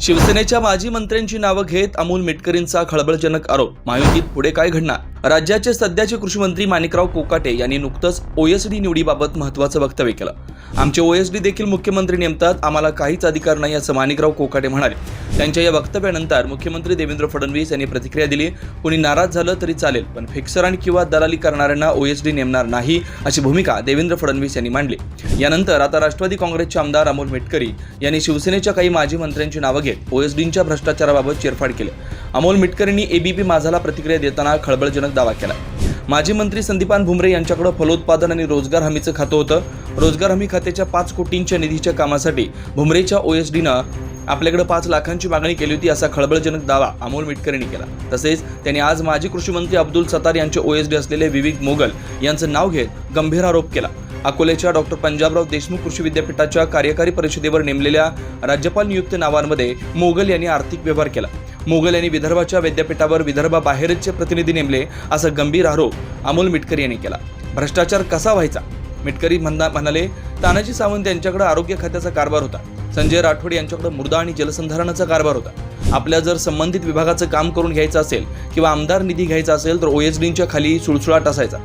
शिवसेनेच्या माजी मंत्र्यांची नावं घेत अमोल मिटकरींचा खळबळजनक आरोप. महायुतीत पुढे काय घडणार? राज्याचे सध्याचे कृषी मंत्री माणिकराव कोकाटे यांनी नुकतंच ओएसडी निवडीबाबत महत्त्वाचं वक्तव्य केलं. आमचे ओएसडी देखील मुख्यमंत्री नेमतात आम्हाला काहीच अधिकार नाही असं माणिकराव कोकाटे म्हणाले. त्यांच्या या वक्तव्यानंतर मुख्यमंत्री देवेंद्र फडणवीस यांनी प्रतिक्रिया दिली. कोणी नाराज झालं तरी चालेल पण फिक्सर आणि किंवा दलाली करणाऱ्यांना ओएसडी नेमणार नाही अशी भूमिका देवेंद्र फडणवीस यांनी मांडली. यानंतर आता राष्ट्रवादी काँग्रेसचे आमदार अमोल मिटकरी यांनी शिवसेनेच्या काही माजी मंत्र्यांची नावं घेत ओएसडींच्या भ्रष्टाचाराबाबत चिरफाड केली. अमोल मिटकरींनी एबीपी माझाला प्रतिक्रिया देताना खळबळजनक दावा केला. माजी मंत्री संदीपान भुमरे यांच्याकडे फलोत्पादन आणि रोजगार हमीचं खातं होतं. रोजगार हमी खात्याच्या पाच कोटींच्या निधीच्या कामासाठी भुमरेच्या ओ एस डीनं आपल्याकडे पाच लाखांची मागणी केली होती असा खळबळजनक दावा अमोल मिटकरींनी केला. तसेच त्यांनी आज माजी कृषी मंत्री अब्दुल सतार यांचे ओ एस डी असलेले विवेक मोगल यांचं नाव घेत गंभीर आरोप केला. अकोल्याच्या डॉक्टर पंजाबराव देशमुख कृषी विद्यापीठाच्या कार्यकारी परिषदेवर नेमलेल्या राज्यपाल नियुक्त नावांमध्ये मोगल यांनी आर्थिक व्यवहार केला. मोगल यांनी विदर्भाच्या विद्यापीठावर विदर्भाबाहेरचे प्रतिनिधी नेमले असा गंभीर आरोप अमोल मिटकरी यांनी केला. भ्रष्टाचार कसा व्हायचा? मिटकरी म्हणा म्हणाले तानाजी सावंत यांच्याकडे आरोग्य खात्याचा कारभार होता. संजय राठोड यांच्याकडे मृदा आणि जलसंधारणाचा कारभार होता. आपल्या जर संबंधित विभागाचं काम करून घ्यायचं असेल किंवा आमदार निधी घ्यायचा असेल तर ओएसडींच्या खाली सुळसुळाट असायचा.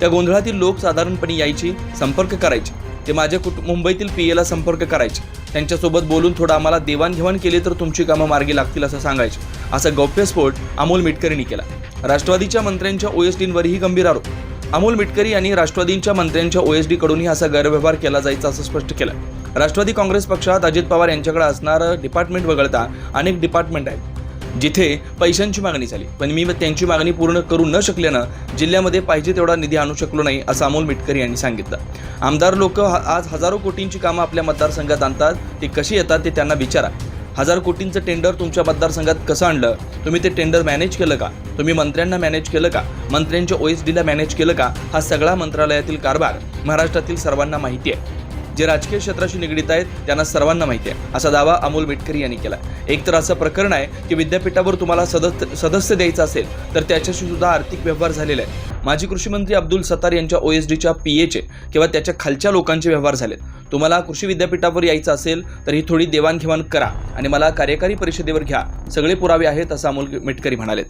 त्या गोंधळातील लोक साधारणपणे यायची संपर्क करायचे. ते माझ्या कुटुंब मुंबईतील पी एला संपर्क करायचे. त्यांच्यासोबत बोलून थोडं आम्हाला देवाणघेवाण केली तर तुमची कामं मार्गी लागतील असं सांगायचे. असा गौप्यस्फोट अमोल मिटकरींनी केला. राष्ट्रवादीच्या मंत्र्यांच्या ओएसडींवरही गंभीर आरोप. अमोल मिटकरी यांनी राष्ट्रवादींच्या मंत्र्यांच्या ओएसडीकडूनही असा गैरव्यवहार केला जायचा असं स्पष्ट केलं. राष्ट्रवादी काँग्रेस पक्षात अजित पवार यांच्याकडे असणारं डिपार्टमेंट वगळता अनेक डिपार्टमेंट आहेत. जिथे पैशांची मागणी झाली. पण मी त्यांची मागणी पूर्ण करू न शकल्यानं जिल्ह्यामध्ये पाहिजे तेवढा निधी आणू शकलो नाही असं अमोल मिटकरी यांनी सांगितलं. आमदार लोक आज हजारो कोटींची कामं आपल्या मतदारसंघात आणतात ती कशी येतात ते त्यांना विचारा. हजार कोटींचं टेंडर तुमच्या मतदारसंघात कसं आणलं? तुम्ही ते टेंडर मॅनेज केलं का? तुम्ही मंत्र्यांना मॅनेज केलं का? मंत्र्यांच्या ओएस डीला मॅनेज केलं का? हा सगळा मंत्रालयातील कारभार महाराष्ट्रातील सर्वांना माहिती आहे. जे राजकीय क्षेत्राशी निगडीत आहेत त्यांना सर्वांना माहिती आहे. असा दावा अमोल मिटकरी यांनी केला. एक तर असं प्रकरण आहे की विद्यापीठावर तुम्हाला सदस्य सदस्य द्यायचं असेल तर त्याच्याशी सुद्धा आर्थिक व्यवहार झालेला आहे. माजी कृषी मंत्री अब्दुल सत्तार यांच्या ओएसडीच्या पीएचे किंवा त्याच्या खालच्या लोकांचे व्यवहार झालेत. तुम्हाला कृषी विद्यापीठावर यायचं असेल तर ही थोडी देवाणघेवाण करा आणि मला कार्यकारी परिषदेवर घ्या. सगळे पुरावे आहेत असं अमोल मिटकरी म्हणालेत.